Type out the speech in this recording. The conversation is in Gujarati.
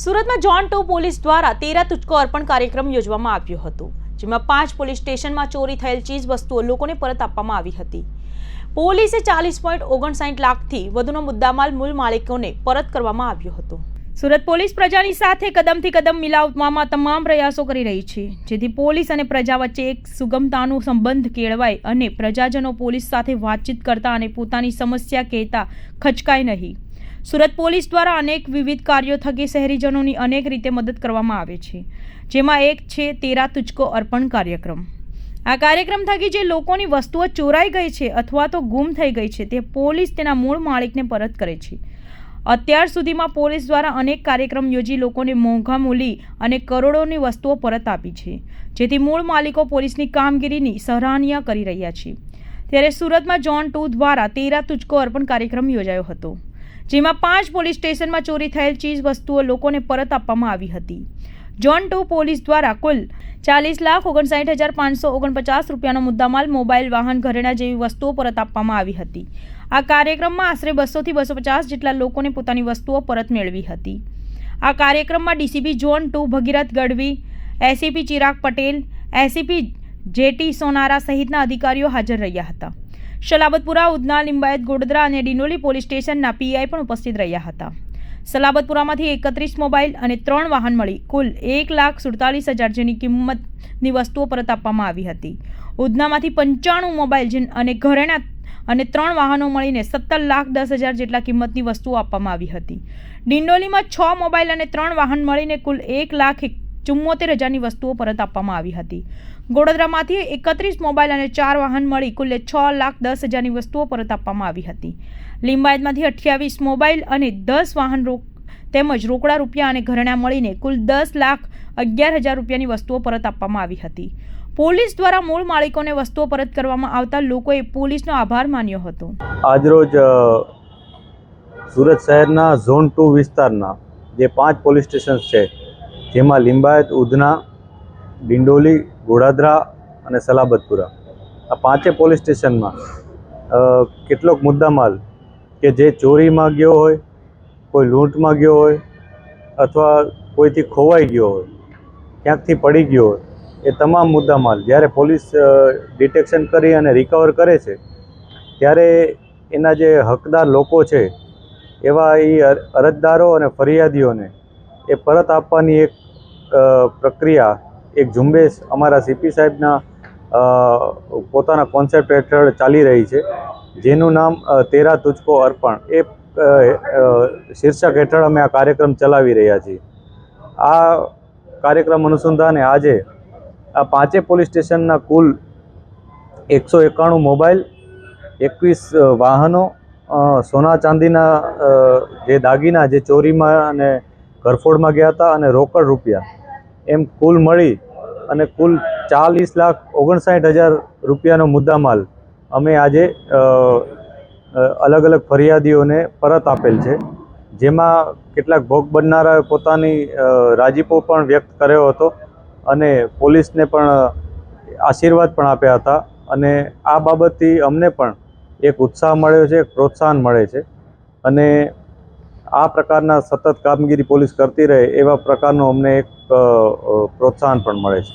સુરતમાં જોન ટુ પોલીસ દ્વારા તેરા તુચકો અર્પણ કાર્યક્રમ યોજવામાં આવ્યો હતો, જેમાં પાંચ પોલીસ સ્ટેશનમાં ચોરી થયેલ ચીજ વસ્તુઓ લોકોને પરત આપવામાં આવી હતી. પોલીસે ચાલીસ પોઈન્ટ ઓગણસાઠ લાખથી વધુનો મુદ્દામાલ મૂળ માલિકોને પરત કરવામાં આવ્યો હતો. સુરત પોલીસ પ્રજાની સાથે કદમથી કદમ મિલાવવામાં તમામ પ્રયાસો કરી રહી છે, જેથી પોલીસ અને પ્રજા વચ્ચે એક સુગમતાનો સંબંધ કેળવાય અને પ્રજાજનો પોલીસ સાથે વાતચીત કરતા અને પોતાની સમસ્યા કહેતા ખચકાય નહીં. સુરત પોલીસ દ્વારા અનેક વિવિધ કાર્યો થકી શહેરીજનોની અનેક રીતે મદદ કરવામાં આવે છે. જેમાં એક છે તેરા તુચકો અર્પણ કાર્યક્રમ. આ કાર્યક્રમ થકી જે લોકોની વસ્તુઓ ચોરાઈ ગઈ છે અથવા તો ગુમ થઈ ગઈ છે તે પોલીસ તેના મૂળ માલિકને પરત કરે છે. અત્યાર સુધીમાં પોલીસ દ્વારા અનેક કાર્યક્રમ યોજી લોકોને મોંઘા મૂલી અને કરોડોની વસ્તુઓ પરત આપી છે. જેથી મૂળ માલિકો પોલીસની કામગીરીની સરાહનીય કરી રહ્યા છે. ત્યારે સુરતમાં જોન ટુ દ્વારા તેરા તુચકો અર્પણ કાર્યક્રમ યોજાયો હતો. જેમાં પાંચ પોલીસ સ્ટેશનમાં ચોરી થયેલ ચીજ વસ્તુઓ લોકોને પરત આપવામાં આવી હતી. જોન ટુ પોલીસ દ્વારા કુલ ચાલીસ લાખ ઓગણસાઠ હજાર પાંચસો ઓગણપચાસ રૂપિયાનો મુદ્દામાલ, મોબાઈલ, વાહન, ઘરેણા જેવી વસ્તુઓ પરત આપવામાં આવી હતી. આ કાર્યક્રમમાં આશરે બસોથી બસો પચાસ જેટલા લોકોને પોતાની વસ્તુઓ પરત મેળવી હતી. આ કાર્યક્રમમાં DCP zone two Bhagirath Gadhvi ACP Chirag Patel ACP J T Sonara સહિતના અધિકારીઓ હાજર રહ્યા હતા. સલાબતપુરા ઉધના, લિંબાયત, ગોડદરા અને ડિનોલી પોલીસ સ્ટેશનના પીઆઈ પણ ઉપસ્થિત રહ્યા હતા. સલાબતપુરામાંથી એકત્રીસ મોબાઈલ અને ત્રણ વાહન મળી. કુલ એક લાખ સુડતાલીસ હજાર જેની કિંમતની વસ્તુઓ પરત આપવામાં આવી હતી. ઉધનામાંથી પંચાણું મોબાઈલ અને ઘરેણા અને ત્રણ વાહનો મળીને સત્તર લાખ દસ હજાર જેટલા કિંમતની વસ્તુઓ આપવામાં આવી હતી. ડિંડોલીમાં છ મોબાઈલ અને ત્રણ વાહન મળીને કુલ એક લાખ ચુમ્મોતેર હજારની વસ્તુઓ પરત આપવામાં આવી હતી. ગોડોદરામાંથી એકત્રીસ મોબાઈલ અને ચાર વાહન મળી કુલે છ લાખ દસ હજારની વસ્તુઓ પરત આપવામાં આવી હતી. લિંબાયતમાંથી અઠ્યાવીસ મોબાઈલ અને દસ વાહન રોક તેમજ રોકડા રૂપિયા અને ઘરેણા મળીને કુલ દસ લાખ અગિયાર હજાર રૂપિયાની વસ્તુઓ પરત આપવામાં આવી હતી. પોલીસ દ્વારા મૂળ માલિકોને વસ્તુઓ પરત કરવામાં આવતા લોકોએ પોલીસનો આભાર માન્યો હતો. આજરોજ સુરત શહેરના ઝોન ટુ વિસ્તારના જે પાંચ પોલીસ સ્ટેશન છે જેમાં લિંબાયત, ઉધના, ડિંડોલી, ગોડાદરા અને સલાબતપુરા. આ પાંચે પોલીસ સ્ટેશનમાં કેટલોક મુદ્દામાલ કે જે ચોરીમાં ગયો હોય, કોઈ લૂંટમાં ગયો હોય, અથવા કોઈથી ખોવાઈ ગયો હોય, ક્યાંકથી પડી ગયો હોય, એ તમામ મુદ્દામાલ જ્યારે પોલીસ ડિટેક્શન કરી અને રિકવર કરે છે, ત્યારે એના જે હકદાર લોકો છે, એવા એ અરજદારો અને ફરિયાદીઓને એ પરત આપવાની એક પ્રક્રિયા, એક ઝુંબેશ અમારા સીપી સાહેબના પોતાના કોન્સેપ્ટ હેઠળ ચાલી રહી છે, જેનું નામ તેરા તુચકો અર્પણ. એ શીર્ષક હેઠળ અમે આ કાર્યક્રમ ચલાવી રહ્યા છીએ. આ કાર્યક્રમ અનુસંધાને આજે આ પાંચે પોલીસ સ્ટેશનના કુલ એકસો એકાણું મોબાઈલ, એકવીસ વાહનો સોના ચાંદીના જે દાગીના, જે ચોરીમાં અને ઘરફોડમાં ગયા હતા અને રોકડ રૂપિયા એમ કુલ મળી અને કુલ ચાલીસ લાખ ઓગણસાઠ હજાર રૂપિયાનો મુદ્દામાલ અમે આજે અલગ અલગ ફરિયાદીઓને પરત આપેલ છે. જેમાં કેટલાક ભોગ બનનારાએ પોતાની રાજીપો પણ વ્યક્ત કર્યો હતો અને પોલીસને પણ આશીર્વાદ પણ આપ્યા હતા અને આ બાબતથી અમને પણ એક ઉત્સાહ મળ્યો છે પ્રોત્સાહન મળે છે. અને આ પ્રકારના સતત કામગીરી પોલીસ કરતી રહે એવા પ્રકારનું અમને એક પ્રોત્સાહન પણ મળે છે.